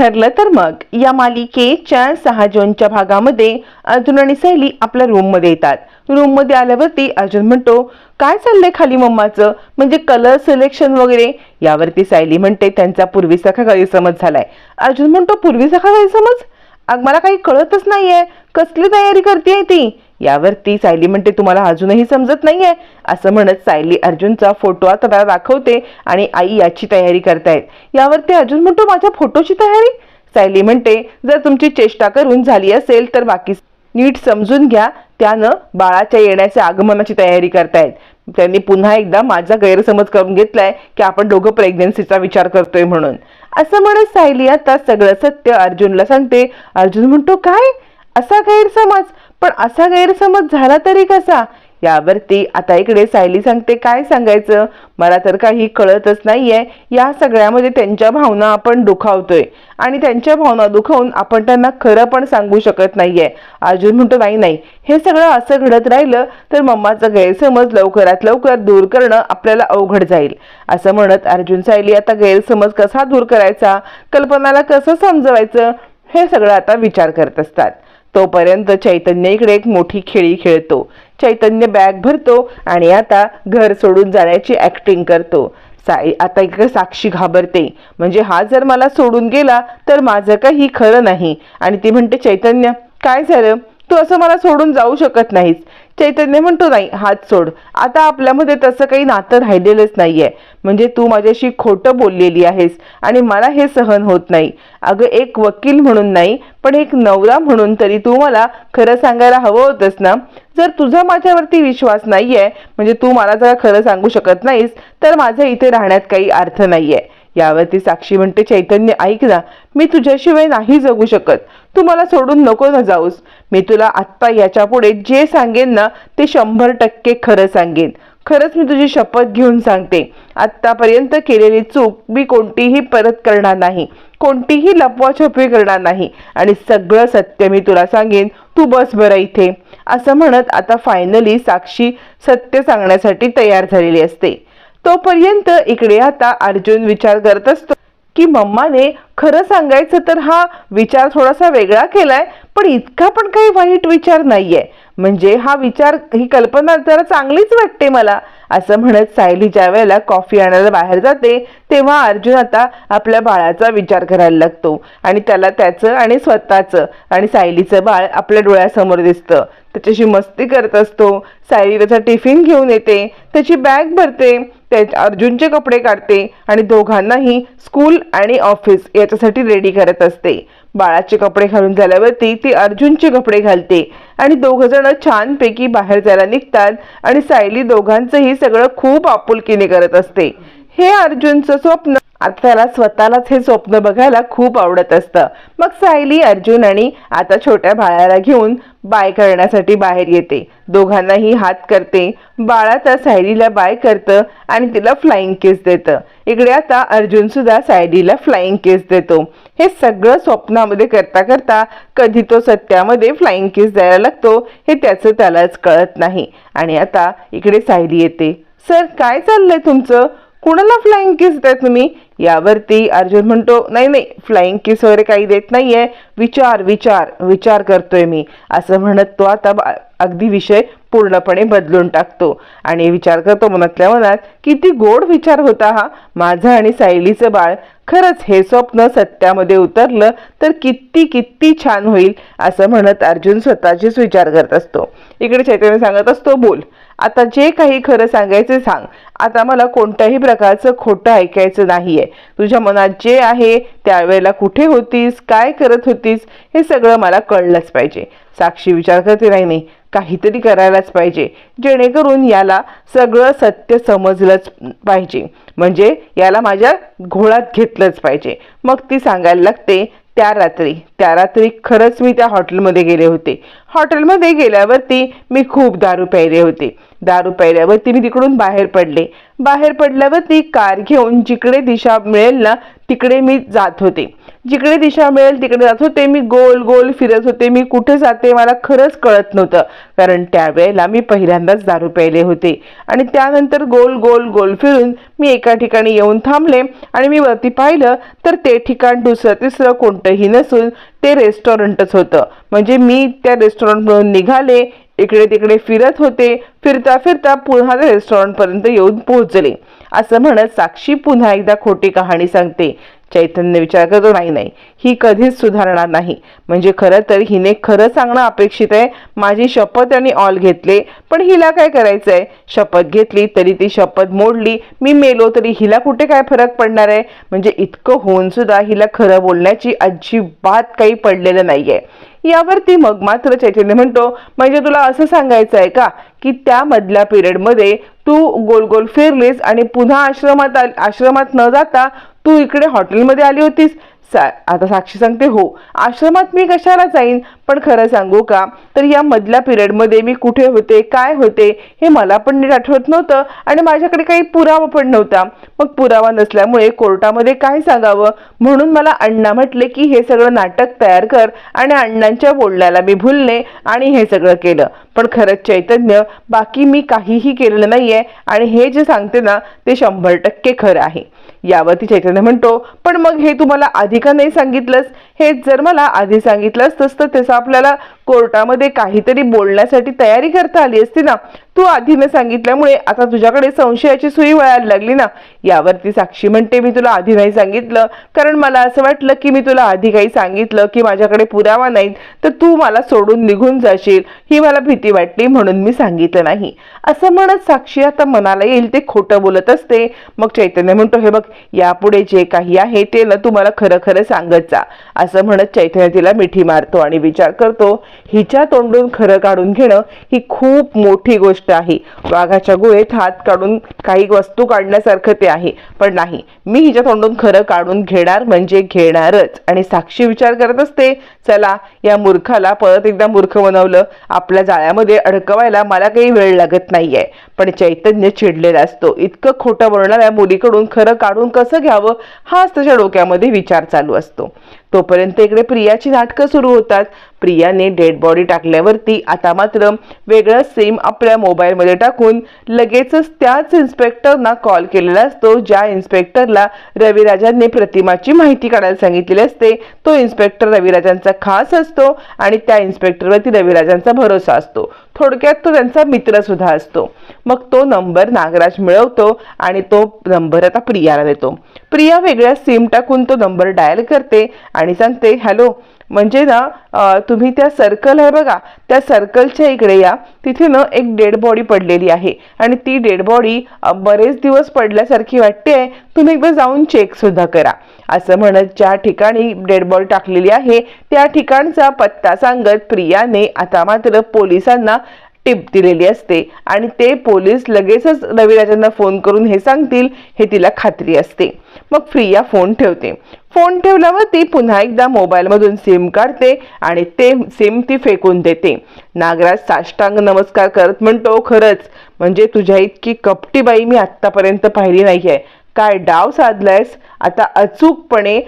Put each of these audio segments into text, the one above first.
ठरलं तर मग. या मालिकेच्या सहा जूनच्या भागामध्ये अर्जुन आणि सायली आपल्या रूममध्ये येतात. रूममध्ये आल्यावरती अर्जुन म्हणतो काय चाललंय खाली मम्माचं? म्हणजे कलर सिलेक्शन वगैरे? यावरती सायली म्हणते त्यांचा पूर्वीसारखा गैरसमज झालाय. अर्जुन म्हणतो पूर्वीसारखा गैरसमज? अग मला काही कळतच नाहीये. कसली तयारी करते ती? यावरती सायली म्हणते तुम्हाला अजूनही समजत नाहीये? असं म्हणत सायली अर्जुनचा फोटो आता त्याला दाखवते आणि आई याची तयारी करतायत. यावरती अर्जुन म्हणतो माझ्या फोटोची तयारी? सायली म्हणते जर तुमची चेष्टा करून झाली असेल तर बाकी नीट समजून घ्या. त्यानं बाळाच्या येण्याच्या आगमनाची तयारी करतायत. त्यांनी पुन्हा एकदा माझा गैरसमज करून घेतलाय की आपण दोघं प्रेग्नन्सीचा विचार करतोय म्हणून. असं म्हणत सायली आता सगळं सत्य अर्जुनला सांगते. अर्जुन म्हणतो काय? असा गैरसमज? पण असा गैरसमज झाला तरी कसा? यावरती आता इकडे सायली सांगते काय सांगायचं? मला तर काही कळतच नाहीये. या सगळ्यामध्ये त्यांच्या भावना आपण दुखावतोय. आणि त्यांच्या भावना दुखावून आपण त्यांना खरं पण सांगू शकत नाहीये. अर्जुन म्हणतो नाही नाही. हे सगळं असं घडत राहिलं तर मम्माचा गैरसमज लवकरात लवकर दूर करणं आपल्याला अवघड जाईल. असं म्हणत अर्जुन सायली आता गैरसमज कसा दूर करायचा? कल्पनाला कसं समजवायचं? हे सगळं आता विचार करत असतात. तोपर्यंत चैतन्य इकडे एक मोठी खेळी खेळतो. चैतन्य बॅग भरतो आणि आता घर सोडून जाण्याची ऍक्टिंग करतो. साई आता इकडे साक्षी घाबरते. म्हणजे हा जर मला सोडून गेला तर माझं काही खरं नाही. आणि ती म्हणते चैतन्य काय झालं? तू असं मला सोडून जाऊ शकत नाहीस. चैतन्य म्हणतो नाही हात सोड. आता आपल्यामध्ये तसं काही नातं राहिलेलंच नाहीये. म्हणजे तू माझ्याशी खोटं बोललेली आहेस आणि मला हे सहन होत नाही. अगं एक वकील म्हणून नाही पण एक नवरा म्हणून तरी तू मला खरं सांगायला हवं होतंस ना? जर तुझा माझ्यावरती विश्वास नाहीये म्हणजे तू मला जर खरं सांगू शकत नाहीस तर माझं इथे राहण्यात काही अर्थ नाहीये. यावरती साक्षी म्हणते चैतन्य ऐक ना मी तुझ्याशिवाय नाही जगू शकत. तू मला सोडून नको ना जाऊस. मी तुला आत्ता याच्यापुढे जे सांगेन ना ते शंभर टक्के खरं सांगेन. खरंच मी तुझी शपथ घेऊन सांगते. आत्तापर्यंत केलेली चूक मी कोणतीही परत करणार नाही. कोणतीही लपवाछपवी करणार नाही. आणि सगळं सत्य मी तुला सांगेन. तू बस बरं इथे. असं म्हणत आता फायनली साक्षी सत्य सांगण्यासाठी तयार झालेली असते. तोपर्यंत इकडे आता अर्जुन विचार करत असतो की मम्माने खरं सांगायचं तर हा विचार थोडासा वेगळा केलाय पण इतका पण काही वाईट विचार नाहीये. म्हणजे हा विचार ही कल्पना जरा चांगलीच वाटते मला. असं म्हणत सायली ज्या वेळेला कॉफी आणायला बाहेर जाते तेव्हा अर्जुन आता आपल्या बाळाचा विचार करायला लागतो. आणि त्याला त्याचं आणि स्वतःचं आणि सायलीचं बाळ आपल्या डोळ्यासमोर दिसतं. त्याच्याशी मस्ती करत असतो. सायली त्याचा टिफिन घेऊन येते. त्याची बॅग भरते. त्या अर्जुनचे कपडे काढते. आणि दोघांनाही स्कूल आणि ऑफिस याच्यासाठी रेडी करत असते. बाळाचे कपडे घालून झाल्यावरती ती अर्जुनचे कपडे घालते. आणि दोघ जण छानपैकी बाहेर जायला निघतात आणि सायली दोघांचंही सगळं खूप आपुलकीने करत असते. हे अर्जुनचं स्वप्न आता त्याला स्वतःलाच हे स्वप्न बघायला खूप आवडत असतं. मग सायली अर्जुन आणि आता छोट्या बाळाला घेऊन बाय करण्यासाठी बाहेर येते. दोघांनाही हात करते. बाळा त्या सायलीला बाय करतं आणि तिला फ्लाइंग केस देतं. इकडे आता अर्जुन सुद्धा सायलीला फ्लाइंग केस देतो. हे सगळं स्वप्नामध्ये करता करता कधी तो सत्यामध्ये फ्लाइंग केस द्यायला लागतो हे त्याचं त्यालाच कळत नाही. आणि आता इकडे सायली येते. सर काय चाललंय तुमचं? कुणाला फ्लाइंग किस देत तुम्ही यावरती अर्जुन म्हणतो नाही नाही फ्लाइंग किस वगैरे काही देत नाहीये. विचार विचार विचार करतोय मी. असं म्हणत तो आता अगदी विषय पूर्णपणे बदलून टाकतो. आणि विचार करतो मनातल्या मनात किती गोड विचार होता हा. माझं आणि सायलीचं बाळ खरंच हे स्वप्न सत्यामध्ये उतरलं तर किती किती छान होईल असं म्हणत अर्जुन स्वतःचीच विचार करत असतो. इकडे चैतन्य सांगत असतो बोल. आता जे काही खरं सांगायचं सांग. आता मला कोणत्याही प्रकारचं खोटं ऐकायचं नाही आहे तुझ्या मनात जे आहे त्यावेळेला कुठे होतीस काय करत होतीस हे सगळं मला कळलंच पाहिजे. साक्षी विचार करते नाही नाही. काहीतरी करायलाच पाहिजे. जेणेकरून याला सगळं सत्य समजलंच पाहिजे. म्हणजे याला माझ्या घोळात घेतलंच पाहिजे. मग ती सांगायला लागते त्या रात्री त्या रात्री खरंच मी त्या हॉटेलमध्ये गेले होते. हॉटेलमध्ये गेल्यावरती मी खूप दारू प्यायले होते. दारू प्यायल्यावरती मी तिकडून बाहेर पडले. बाहेर पडल्यावरती कार घेऊन जिकडे दिशा मिळेल ना तिकडे मी जात होते. जिकडे दिशा मिळेल तिकडे जात होते. मी गोल गोल फिरत होते. मी कुठे जाते मला खरंच कळत नव्हतं. कारण त्यावेळेला मी पहिल्यांदाच दारू प्यायले होते. आणि त्यानंतर गोल गोल गोल फिरून मी एका ठिकाणी येऊन थांबले आणि मी वरती पाहिलं तर ते ठिकाण दुसरं तिसरं कोणतंही नसून ते रेस्टॉरंटच होतं. म्हणजे मी त्या रेस्टॉरंटमधून निघाले इकडे तिकडे फिरत होते फिरता फिरता पुन्हा रेस्टॉरंटपर्यंत येऊन पोहोचले. असं म्हणत साक्षी पुन्हा एकदा खोटी कहाणी सांगते. चैतन्य विचार करतो नाही नाही ही कधीच सुधारणार नाही. म्हणजे खरं तर हिने खरं सांगणं अपेक्षित आहे. माझी शपथ आणि ऑल घेतले पण हिला काय करायचं आहे शपथ घेतली तरी ती शपथ मोडली. मी मेलो तरी हिला कुठे काय फरक पडणार आहे? म्हणजे इतकं होऊन सुद्धा हिला खरं बोलण्याची अजिबात काही पडलेलं नाही आहे यावरती मग मात्र चैतन्य म्हणतो म्हणजे तुला असं सांगायचं आहे का की त्यामधल्या पिरियडमध्ये तू गोल गोल फिरलीस आणि पुन्हा आश्रमात आश्रमात न जाता तू इकडे हॉटेलमध्ये आली होतीस? सा आता साक्षी सांगते हो. आश्रमात मी कशाला जाईन? पण खरं सांगू का? तर या मधल्या पिरियडमध्ये मी कुठे होते काय होते हे मला पण नीट आठवत नव्हतं आणि माझ्याकडे काही पुरावा पण नव्हता. मग पुरावा नसल्यामुळे कोर्टामध्ये काय सांगावं? म्हणून मला अण्णा म्हटले की हे सगळं नाटक तयार कर आणि अण्णांच्या बोलण्याला मी भुलले आणि हे सगळं केलं. पण खरंच चैतन्य बाकी मी काहीही केलेलं नाहीये आणि हे जे सांगते ना ते शंभर टक्के खरं आहे. यावरती चैतन्य म्हणतो पण मग हे तुम्हाला आधी का नाही सांगितलंस? हे जर मला आधी सांगितलं असतंस तर त्याचा आपल्याला कोर्टामध्ये काहीतरी बोलण्यासाठी तयारी करता आली असती ना तू आधीनं सांगितल्यामुळे आता तुझ्याकडे संशयाची सुई वळायला लागली ना? यावरती साक्षी म्हणते मी तुला आधी नाही सांगितलं. कारण मला असं वाटलं की मी तुला आधी काही सांगितलं की माझ्याकडे पुरावा नाही तर तू मला सोडून निघून जाशील. ही मला भीती वाटली म्हणून मी सांगितलं नाही. असं म्हणत साक्षी आता मनाला येईल ते खोटं बोलत असते. मग चैतन्य म्हणतो हे बघ यापुढे जे काही आहे ते ना तू मला खरं खरं सांगत जा. असं म्हणत चैतन्य तिला मिठी मारतो आणि विचार करतो. हिच्या तोंडून खरं काढून घेणं ही खूप मोठी गोष्ट आहे. वाघाच्या गुहेत हात काढून काही वस्तू काढण्यासारखं ते आहे. पण नाही मी हिच्या तोंडून खरं काढून घेणार म्हणजे घेणारच. आणि साक्षी विचार करत असते चला या मूर्खाला परत एकदा मूर्ख बनवलं. आपल्या जाळ्यामध्ये अडकवायला मला काही वेळ लागत नाहीये. पण चैतन्य चिडलेला असतो. इतकं खोटं बोलणाऱ्या मुलीकडून खरं काढून कसं घ्यावं? हाच त्याच्या डोक्यामध्ये विचार चालू असतो. तोपर्यंत इकडे प्रियाची नाटकं सुरू होतात. प्रियाने डेड बॉडी टाकल्यावरती आता मात्र वेगळं सेम आपल्या मोबाईलमध्ये टाकून लगेचच त्याच इन्स्पेक्टरना कॉल केलेला असतो ज्या इन्स्पेक्टरला रविराजांनी प्रतिमाची माहिती काढायला सांगितलेली असते. तो इन्स्पेक्टर रविराजांचा खास असतो आणि त्या इन्स्पेक्टरवरती रविराजांचा भरोसा असतो. थोडक्यात तो त्यांचा मित्र सुद्धा असतो. मग तो नंबर नागराज मिळवतो आणि तो नंबर आता प्रियाला देतो. प्रिया वेगळ्या सिम टाकून तो नंबर डायल करते आणि सांगते हॅलो म्हणजे ना तुम्ही त्या सर्कल आहे बघा त्या सर्कलच्या इकडे या. तिथे ना एक डेड बॉडी पडलेली आहे. आणि ती डेड बॉडी बरेच दिवस पडल्यासारखी वाटते. तुम्ही एकदा जाऊन चेक सुद्धा करा. असं म्हणत ज्या ठिकाणी डेड बॉडी टाकलेली आहे त्या ठिकाणचा पत्ता सांगत प्रियाने आता मात्र पोलिसांना टिप दिलेली असते. आणि ते पोलीस लगेचच रविराजांना फोन करून हे सांगतील हे तिला खात्री असते. मग फ्रिया फोन ठेवते. फोन ठेवल्यावर ती पुन्हा एकदा मोबाईलमधून सिम काढते आणि ते सिम ती फेकून देते. नागराज साष्टांग नमस्कार करत म्हणतो खरंच म्हणजे तुझ्या इतकी कपटी बाई मी आत्तापर्यंत पाहिली नाही आहे काय डाव साधलायस? आता अचूकपणे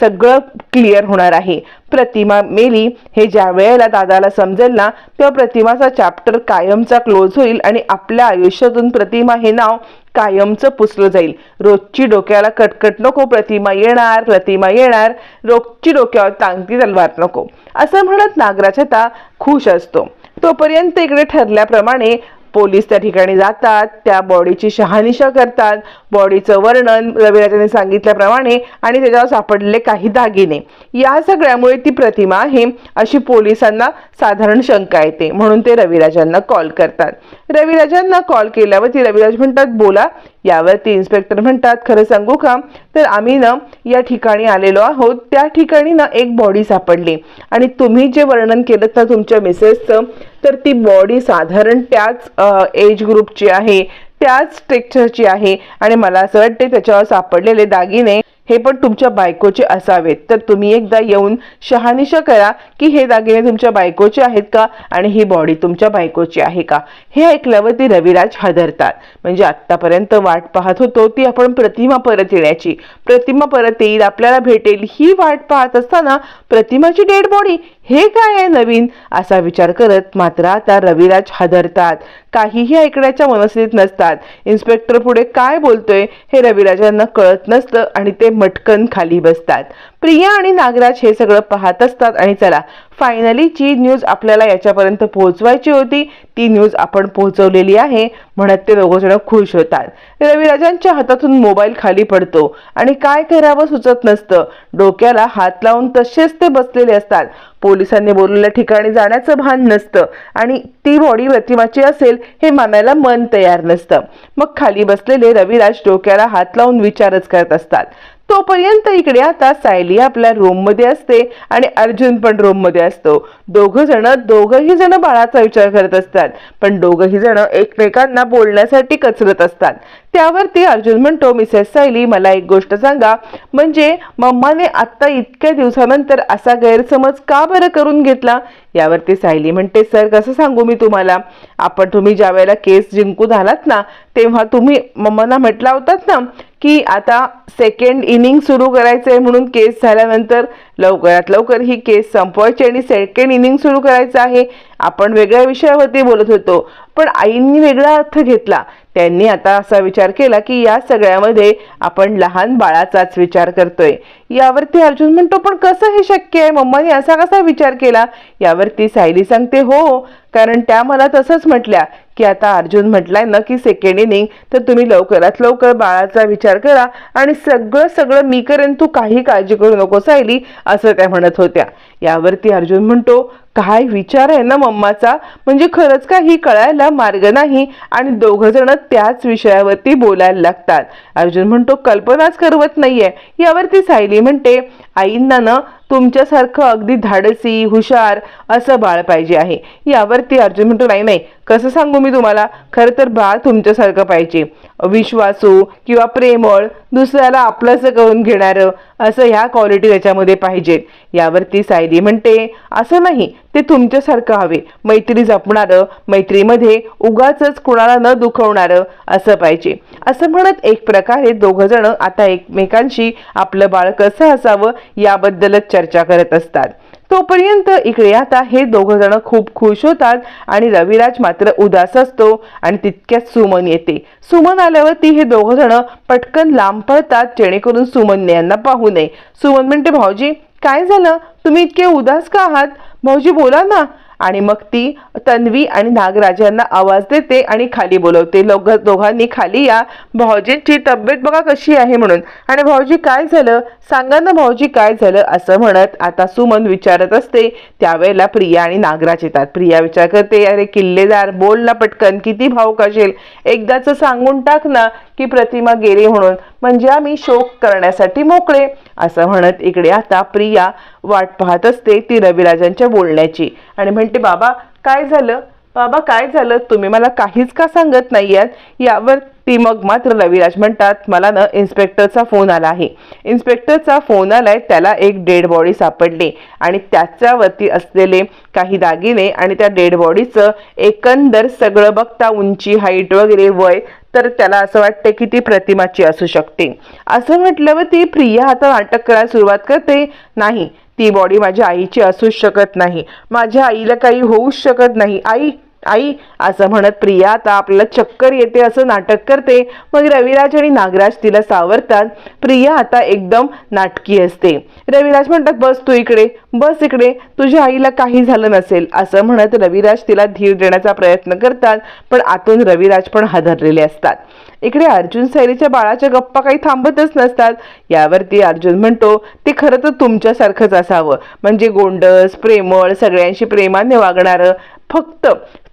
सगळं क्लिअर होणार आहे. प्रतिमा मेली हे ज्या वेळेला दादाला समजेल ना तेव्हा प्रतिमाचा चॅप्टर कायमचा क्लोज होईल आणि आपल्या आयुष्यातून प्रतिमा हे नाव कायमचं पुसलं जाईल. रोजची डोक्याला कटकट नको प्रतिमा येणार प्रतिमा येणार. रोजची डोक्यावर तांगती तलवार नको. असं म्हणत नागराज आता खुश असतो. तोपर्यंत इकडे ठरल्याप्रमाणे पोलीस त्या ठिकाणी जातात त्या बॉडीची शहानिशा करतात. बॉडीचं वर्णन रविराजाने सांगितल्याप्रमाणे आणि त्याच्यावर सापडलेले काही दागिने. या सगळ्यामुळे ती प्रतिमा आहे अशी पोलिसांना साधारण शंका येते. म्हणून ते रविराजांना कॉल करतात. रविराजांना कॉल केल्यावर ती रविराज म्हणतात बोला. यावरती इन्स्पेक्टर म्हणतात खरं सांगू का? तर आम्ही ना या ठिकाणी आलेलो आहोत. त्या ठिकाणी ना एक बॉडी सापडली. आणि तुम्ही जे वर्णन केलं ना तुमच्या मिसेसचं तर ती बॉडी साधारण त्याच एज ग्रुपची आहे त्याच टेक्स्चरची आहे. आणि मला असं वाटते त्याच्यावर सापडलेले दागिने हे पण तुमच्या बायकोचे असावेत. तर तुम्ही एकदा येऊन शहानिशा करा की हे दागिने तुमच्या बायकोचे आहेत का आणि ही बॉडी तुमच्या बायकोची आहे का? हे ऐकल्यावरती रविराज हादरतात. म्हणजे आत्तापर्यंत वाट पाहत होतो ती आपण प्रतिमा परत येण्याची. प्रतिमा परत येईल आपल्याला भेटेल. ही वाट पाहत असताना प्रतिमाची डेड बॉडी हे काय आहे नवीन? असा विचार करत मात्र आता रविराज हादरतात. काहीही ऐकण्याच्या मनस्थितीत नसतात. इन्स्पेक्टर पुढे काय बोलतोय हे रविराजांना कळत नसतं आणि ते मटकन खाली बसतात. प्रिया आणि नागराज हे सगळं पाहत असतात आणि चला फायनली जी न्यूज आपल्याला याच्यापर्यंत पोहोचवायची होती ती न्यूज आपण पोहोचवलेली आहे. म्हणत ते दोघं जण खुश होतात. रविराजांच्या हातातून मोबाईल खाली पडतो आणि काय करावं सुचत नसतं. डोक्याला हात लावून तसेच ते बसलेले असतात. पोलिसांनी बोललेल्या ठिकाणी जाण्याचं भान नसतं आणि ती बॉडी प्रतिमाची असेल हे मानायला मन तयार नसतं. मग खाली बसलेले रविराज डोक्याला हात लावून विचारच करत असतात. तोपर्यंत इकडे आता सायली आपल्या रूममध्ये असते आणि अर्जुन पण रूममध्ये असतो. दोघं जण दोघही जण बाळाचा विचार करत असतात. पण दोघही जण एकमेकांना बोलण्यासाठी कचरत असतात. त्यावरती अर्जुन म्हणतो मिसेस सायली मला एक गोष्ट सांगा. म्हणजे मम्माने आत्ता इतक्या दिवसानंतर असा गैरसमज का बरं करून घेतला? यावरती सायली म्हणते सर कसं सांगू मी तुम्हाला? आपण तुम्ही ज्या वेळेला केस जिंकून आलात ना तेव्हा तुम्ही मम्माना म्हटला होतात ना की आता सेकंड इनिंग सुरू करायचं आहे म्हणून केस झाल्यानंतर लवकरात लवकर ही केस संपवायची आणि सेकंड इनिंग सुरू करायचं आहे. आपण वेगळ्या विषयावरती बोलत होतो पण आईंनी वेगळा अर्थ घेतला. त्यांनी आता असा विचार केला की या सगळ्यामध्ये आपण लहान बाळाचाच विचार करतोय. यावरती अर्जुन म्हणतो पण कसं हे शक्य आहे? मम्माने असा कसा विचार केला? यावरती सायली सांगते हो, हो कारण त्या मला तसंच म्हटल्या की आता अर्जुन म्हटलाय ना की सेकंड इनिंग तर तुम्ही लवकरात लवकर बाळाचा विचार करा आणि सगळं सगळं मी करेन तू काही काळजी करू नको सायली असं त्या म्हणत होत्या. यावरती अर्जुन म्हणतो काय विचार आहे ना मम्माचा? म्हणजे खरंच काही कळायला मार्ग नाही आणि दोघं जण त्याच विषयावरती बोलायला लागतात? अर्जुन म्हणतो कल्पनाच करवत नाहीये. यावरती सायली म्हणते आईंना ना तुमच्यासारखं अगदी धाडसी हुशार असं बाळ पाहिजे आहे. यावरती अर्जुन म्हणतो नाही नाही कसं सांगू मी तुम्हाला? खरं तर बाळ तुमच्यासारखं पाहिजे. विश्वासू किंवा प्रेमळ दुसऱ्याला आपलंसं करून घेणारं असं ह्या क्वालिटी त्याच्यामध्ये पाहिजेत यावरती सायली म्हणते असं नाही ते तुमच्यासारखं हवे. मैत्री जपणारं मैत्रीमध्ये उगाच कुणाला न दुखवणारं असं पाहिजे. असं म्हणत एक प्रकारे दोघं जण आता एकमेकांशी आपलं बाळ कसं असावं याबद्दलच चर्चा करत असतात. तोपर्यंत इकडे आता हे दोघं जण खूप खुश होतात आणि रविराज मात्र उदास असतो आणि तितक्यात सुमन येते. सुमन आल्यावरती हे दोघं जण पटकन लांब पळतात जेणेकरून सुमनने यांना पाहू नये. सुमन म्हणते भाऊजी काय झालं? तुम्ही इतके उदास का आहात? भाऊजी बोला ना. आणि मग ती तन्वी आणि नागराज यांना आवाज देते आणि खाली बोलवते. लोक दोघांनी खाली या. भाऊजींची तब्येत बघा कशी आहे म्हणून. आणि भाऊजी काय झालं? सांगा ना भाऊजी काय झालं? असं म्हणत आता सुमन विचारत असते. त्यावेळेला प्रिया आणि नागराज येतात. प्रिया विचार करते अरे किल्लेदार बोल ना पटकन. किती भाऊ कशेल एकदाच सांगून टाक ना की प्रतिमा गेली म्हणून. म्हणजे आम्ही शोक करण्यासाठी मोकळे. असं म्हणत इकडे आता प्रिया वाट पाहत असते ती रविराजांच्या बोलण्याची. आणि म्हणते बाबा काय झालं? बाबा काय झालं? तुम्ही मला काहीच का सांगत नाही यावर ती मग मात्र रविराज म्हणतात मला ना इन्स्पेक्टरचा फोन आला आहे. इन्स्पेक्टरचा फोन आलाय त्याला एक डेड बॉडी सापडली. आणि त्याच्यावरती असलेले काही दागिने आणि त्या डेड बॉडीचं एकंदर सगळं बघता उंची हाईट वगैरे वय तर त्याला असं वाटते की ती प्रतिमाची असू शकते. असं म्हटल्यावर ती प्रिया आता नाटक करायला सुरुवात करते. नाही ती बॉडी माझ्या आईची असूच शकत नाही. माझ्या आईला काही होऊच शकत नाही. आई आई असं म्हणत प्रिया आता आपल्याला चक्कर येते असं नाटक करते. मग रविराज आणि नागराज तिला सावरतात. प्रिया आता एकदम नाटकी असते. रविराज म्हणतात बस तू इकडे. बस इकडे तुझ्या आईला काही झालं नसेल असं म्हणत रविराज तिला धीर देण्याचा प्रयत्न करतात पण आतून रविराज पण हादरलेले असतात. इकडे अर्जुन सैरीच्या बाळाच्या गप्पा काही थांबतच नसतात. यावरती अर्जुन म्हणतो ते खरं तर तुमच्यासारखंच असावं. म्हणजे गोंडस प्रेमळ सगळ्यांशी प्रेमाने वागणारं. फक्त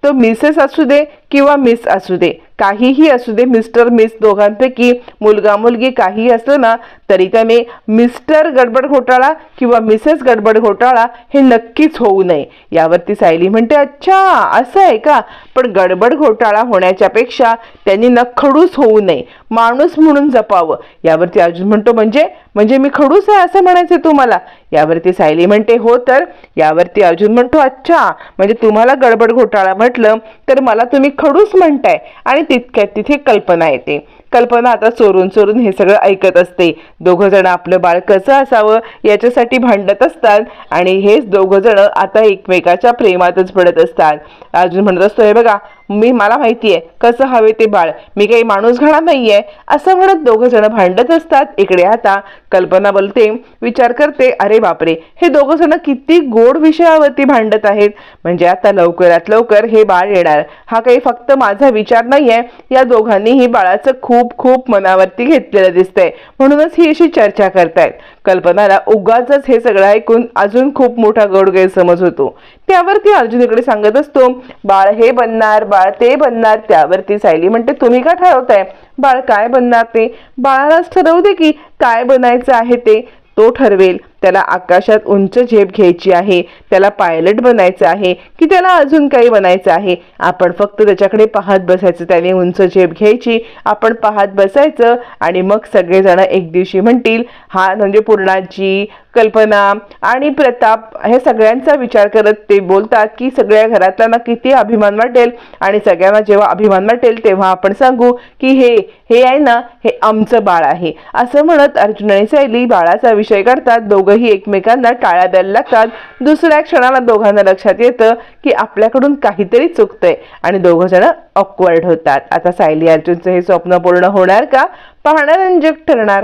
तो मिसेस असू दे किंवा मिस असू दे. काहीही असू दे मिस्टर मिस दोघांपैकी मुलगा मुलगी काहीही असलं ना तरी त्याने मिस्टर गडबड घोटाळा किंवा मिसेस गडबड घोटाळा हे नक्कीच होऊ नये. यावरती सायली म्हणते अच्छा असं आहे का? पण गडबड घोटाळा होण्याच्या पेक्षा त्यांनी न खडूस होऊ नये. माणूस म्हणून जपावं. यावरती अर्जुन म्हणतो म्हणजे? म्हणजे मी खडूस आहे असं म्हणायचं तुम्हाला. यावरती सायली म्हणते हो तर. यावरती अर्जुन म्हणतो अच्छा म्हणजे तुम्हाला गडबड घोटाळा म्हटलं तर मला तुम्ही खडूस म्हणताय आणि तितक्यात तिथे कल्पना येते. कल्पना आता चोरून चोरून हे सगळं ऐकत असते. दोघं जण आपलं बाळ कसं असावं याच्यासाठी भांडत असतात आणि हेच दोघं जण आता एकमेकाच्या प्रेमातच पडत असतात. अर्जुन म्हणत असतो हे बघा मी मला माहिती आहे कसं हवे ते बाळ. मी काही माणूस घाणार नाहीये असं म्हणत दोघं जण भांडत असतात. इकडे आता कल्पना बोलते विचार करते अरे बापरे हे दोघं जण किती गोड विषयावरती भांडत आहेत. म्हणजे आता लवकरात लवकर हे बाळ येणार. हा काही फक्त माझा विचार नाहीये. या दोघांनीही बाळाचं खूप खूप मनावरती घेतलेलं दिसतंय. म्हणूनच ही अशी चर्चा करतायत. कल्पनाला उगाच हे सगळं ऐकून अजून खूप मोठा गौड गैरसमज होतो. त्यावरती अर्जुन इकडे सांगत असतो बाळ हे बनणार बाळ ते बनणार त्यावरती सायली म्हणते तुम्ही का ठरवताय? बाळ काय बनणार ते? बाळालाच ठरवू दे की काय बनायचं आहे ते तो ठरवेल. त्याला आकाशात उंच झेप घ्यायची आहे. त्याला पायलट बनायचं आहे की त्याला अजून काही बनायचं आहे? आपण फक्त त्याच्याकडे पाहत बसायचं त्याने उंच झेप घ्यायची. आपण पाहत बसायचं आणि मग सगळेजण एक दिवशी म्हणतील हा म्हणजे पूर्णाजी कल्पना आणि प्रताप हे सगळ्यांचा विचार करत ते बोलतात की सगळ्या घरातल्यांना किती अभिमान वाटेल आणि सगळ्यांना जेव्हा अभिमान वाटेल तेव्हा आपण सांगू की हे हे आहे ना हे आमचं बाळ आहे. असं म्हणत अर्जुन आणि बाळाचा विषय काढतात. दोघंही एकमेकांना टाळ्या द्यायला लागतात. दुसऱ्या क्षणाला दोघांना लक्षात येतं की आपल्याकडून काहीतरी चुकतंय आणि दोघं जण ऑकवर्ड होतात. आता सायली अर्जुनचं हे स्वप्न पूर्ण होणार का? पाहणार रंजक ठरणार.